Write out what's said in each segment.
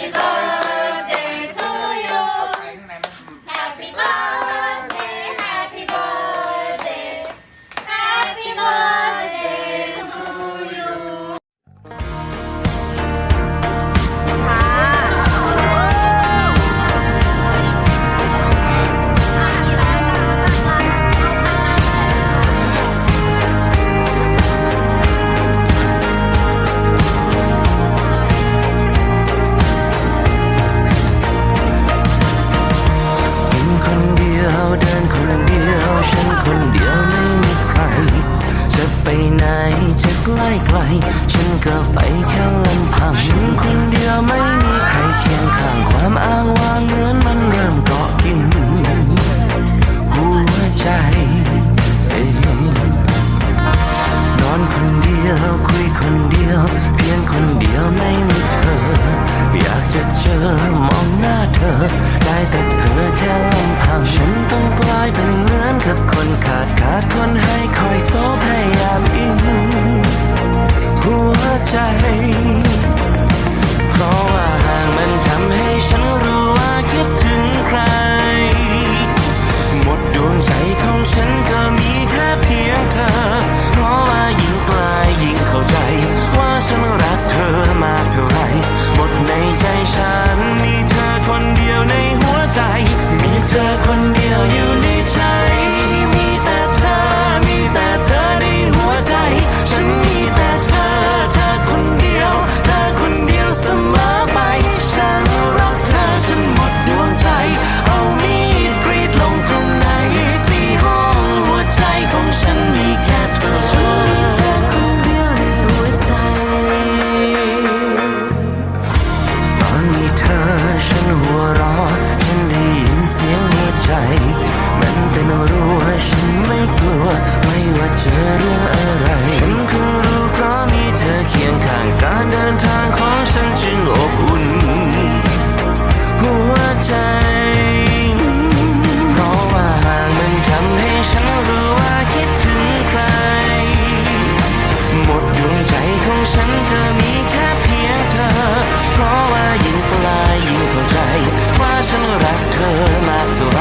Happy birthday ไกล ฉันก็ไปแค่ลำพังฉันคนเดียวไม่มีใครเคียงข้าง ความอ้างว้างเหมือนมันเริ่มเกาะกิน หัวใจอนอนคนเดียวคุยคนเดียว เพียงคนเดียวไม่มีเธอ อยากจะเจอมองหน้าเธอ ได้แต่เพ้อแค่ลำพังฉันต้องกลายเป็นเหมือนกับคนขาดขาดคนให้คอยโซพยายามอิง ใจ เพราะว่าห่างมันทำให้ฉันรู้ว่าคิดถึงใคร หมดดวงใจของฉันก็มีแค่เพียงเธอ เพราะว่ายิ่งไกลยิ่งเข้าใจ ว่าฉันรักเธอมากเท่าไหรหมดในใจ ของฉันก็มีแค่เพียงเธอ เพราะว่ายิ่งปลายยิ่งเข้าใจ ว่าฉันรักเธอมากเท่าไร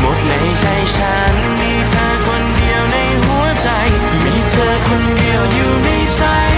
หมดในใจฉันมีเธอคนเดียวในหัวใจ มีเธอคนเดียวอยู่ในใจ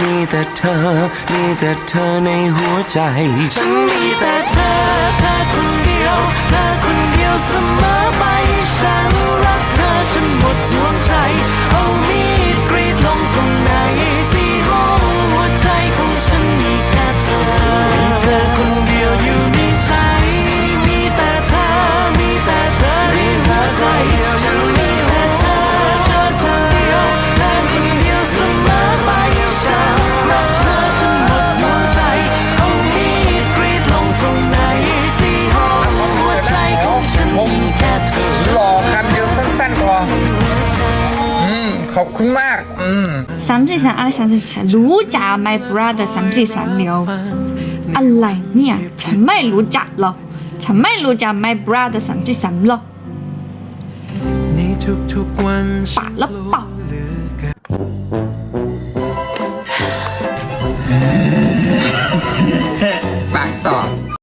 มีแต่เธอ มีแต่เธอในหัวใจ ฉันมีแต่เธอ เธอคนเดียว เธอคนเดียวเสมอไป ฉันรักเธอจนหมด ขอบคุณมาก อืมสามสี่สามอะไรสามสี่สามรู้จัก my brother สามสี่สามเดียวอะไรเนี่ย ฉันไม่รู้จักหรอกฉันไม่รู้จัก my brother สามสี่สามหรอกในทุกๆวันปะแล้วเปล่าเหลือเกิน